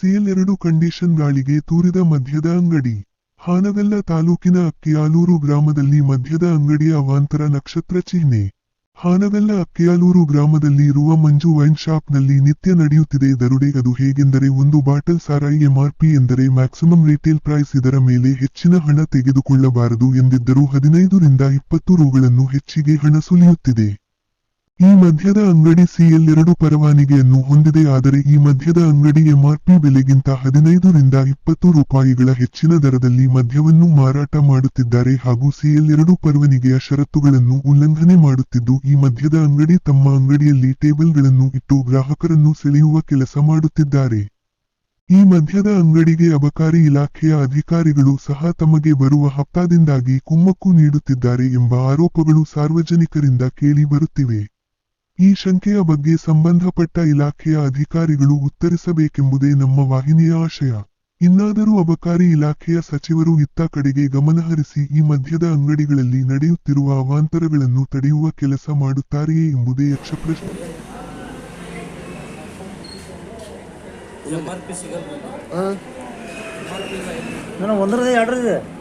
CL ಎರಡು condition ಗಾಳಿಗೆ ತೂರಿದ ಮದ್ಯದ ಅಂಗಡಿ. ಹಾನಗಲ್ಲ ತಾಲೂಕಿನ ಅಕ್ಕಿಯಾಲೂರು ಗ್ರಾಮದಲ್ಲಿ ಮದ್ಯದ ಅಂಗಡಿಯ ಅವಾಂತರ ನಕ್ಷತ್ರ ಚಿಹ್ನೆ. ಹಾನಗಲ್ಲ ಅಕ್ಕಿಯಾಲೂರು ಗ್ರಾಮದಲ್ಲಿ ಇರುವ ಮಂಜು ವೈನ್ ಶಾಪ್ನಲ್ಲಿ ನಿತ್ಯ ನಡೆಯುತ್ತಿದೆ ದರುಡೆ. ಅದು ಹೇಗೆಂದರೆ ಒಂದು ಬಾಟಲ್ ಸಾರಾಯಿ ಎಂಆರ್ಪಿ ಎಂದರೆ ಮ್ಯಾಕ್ಸಿಮಮ್ ರಿಟೇಲ್ ಪ್ರೈಸ್ ಇದರ ಮೇಲೆ ಹೆಚ್ಚಿನ ಹಣ ತೆಗೆದುಕೊಳ್ಳಬಾರದು ಎಂದಿದ್ದರೂ ಹದಿನೈದರಿಂದ ಇಪ್ಪತ್ತು ರೂಗಳನ್ನು ಹೆಚ್ಚಿಗೆ ಹಣ ಸುಲಿಯುತ್ತಿದೆ. ಈ ಮಧ್ಯದ ಅಂಗಡಿ ಸಿಎಲ್ ಎರಡು ಪರವಾನಿಗೆಯನ್ನು ಹೊಂದಿದೆ, ಆದರೆ ಈ ಮಧ್ಯದ ಅಂಗಡಿ ಎಂಆರ್ಪಿ ಬೆಲೆಗಿಂತ ಹದಿನೈದರಿಂದ ಇಪ್ಪತ್ತು ರೂಪಾಯಿಗಳ ಹೆಚ್ಚಿನ ದರದಲ್ಲಿ ಮದ್ಯವನ್ನು ಮಾರಾಟ ಮಾಡುತ್ತಿದ್ದಾರೆ ಹಾಗೂ ಸಿಎಲ್ ಎರಡು ಪರವಾನಿಗೆಯ ಷರತ್ತುಗಳನ್ನು ಉಲ್ಲಂಘನೆ ಮಾಡುತ್ತಿದ್ದು, ಈ ಮಧ್ಯದ ಅಂಗಡಿ ತಮ್ಮ ಅಂಗಡಿಯಲ್ಲಿ ಟೇಬಲ್ಗಳನ್ನು ಇಟ್ಟು ಗ್ರಾಹಕರನ್ನು ಸೆಳೆಯುವ ಕೆಲಸ ಮಾಡುತ್ತಿದ್ದಾರೆ. ಈ ಮಧ್ಯದ ಅಂಗಡಿಗೆ ಅಬಕಾರಿ ಇಲಾಖೆಯ ಅಧಿಕಾರಿಗಳು ಸಹ ತಮಗೆ ಬರುವ ಹಪ್ತಾದಿಂದಾಗಿ ಕುಮ್ಮಕ್ಕು ನೀಡುತ್ತಿದ್ದಾರೆ ಎಂಬ ಆರೋಪಗಳು ಸಾರ್ವಜನಿಕರಿಂದ ಕೇಳಿ ಬರುತ್ತಿವೆ. ಈ ಶಂಕೆಯ ಬಗ್ಗೆ ಸಂಬಂಧಪಟ್ಟ ಇಲಾಖೆಯ ಅಧಿಕಾರಿಗಳು ಉತ್ತರಿಸಬೇಕೆಂಬುದೇ ನಮ್ಮ ವಾಹಿನಿಯ ಆಶಯ. ಇನ್ನಾದರೂ ಅಬಕಾರಿ ಇಲಾಖೆಯ ಸಚಿವರು ಇತ್ತ ಕಡೆಗೆ ಗಮನಹರಿಸಿ ಈ ಮಧ್ಯದ ಅಂಗಡಿಗಳಲ್ಲಿ ನಡೆಯುತ್ತಿರುವ ಅವಾಂತರಗಳನ್ನು ತಡೆಯುವ ಕೆಲಸ ಮಾಡುತ್ತಾರೆಯೇ ಎಂಬುದೇ ಯಕ್ಷಪ್ರಶ್ನೆ. ಒಂದರದೇ ಎರಡರದೇ?